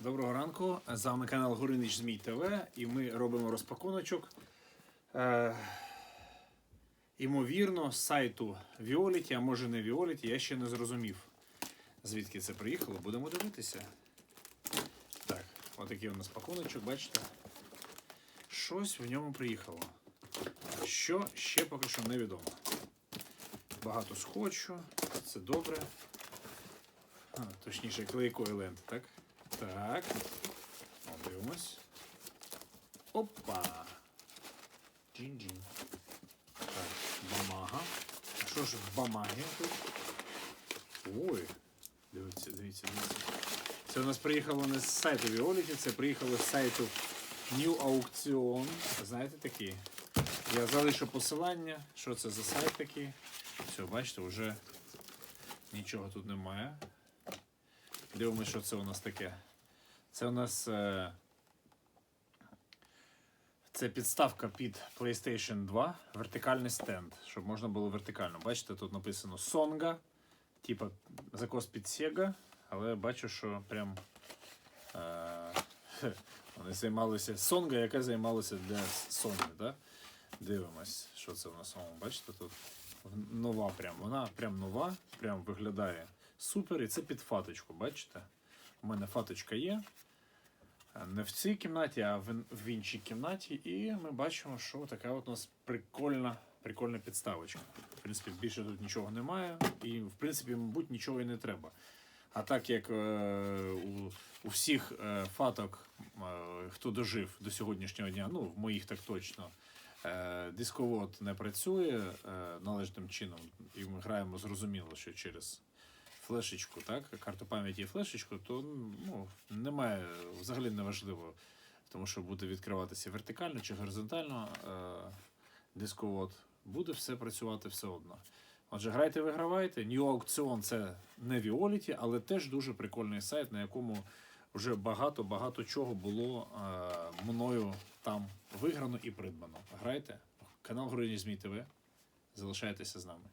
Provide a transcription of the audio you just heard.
Доброго ранку. З вами канал Горинич Змій ТВ і ми робимо розпакуночок. Е, імовірно, з сайту Violet, а може не Violet, я ще не зрозумів. Звідки це приїхало, будемо дивитися. Так, отакий у нас пакуночок, бачите? Щось в ньому приїхало. Що ще поки що невідомо. Багато скотчу, це добре. А, точніше, клейкої ленти, так? Так. Дивимось. Опа. Джин-джин. Так, бамага. А що ж в бамагі тут? Ой. Дивіться, дивіться, дивіться. Це у нас приїхало не з сайту Violet, це приїхало з сайту New Auction. Знаєте такі? Я залишу посилання, що це за сайт такий. Все, бачите, вже нічого тут немає. Дивимося, що це у нас таке. Це у нас е, це підставка під PlayStation 2, вертикальний стенд, щоб можна було вертикально. Бачите, тут написано Songa, типа закос під Sega, але бачу, що прям е, вони займалися Songa, яка займалася для Sony. Да? Дивимось, що це у нас. Бачите, тут нова прям. Вона прям нова, прям виглядає супер. І це під фаточку, бачите? У мене фаточка є. Е, Не в цій кімнаті, а в, іншій кімнаті. І ми бачимо, що така от у нас прикольна, прикольна підставочка. В принципі, більше тут нічого немає, і в принципі, мабуть, нічого і не треба. А так як е, у, у всіх е, фаток, е, хто дожив до сьогоднішнього дня, ну в моїх так точно, е, дисковод не працює е, належним чином, і ми граємо зрозуміло, що через флешечку, так, карту пам'яті і флешечку, то ну, немає, взагалі не важливо, тому що буде відкриватися вертикально чи горизонтально е, дисковод. Буде все працювати все одно. Отже, грайте, вигравайте. New Auction це не Violet, але теж дуже прикольний сайт, на якому вже багато-багато чого було е, мною там виграно і придбано. Грайте. Канал Гройні Змій ТВ. Залишайтеся з нами.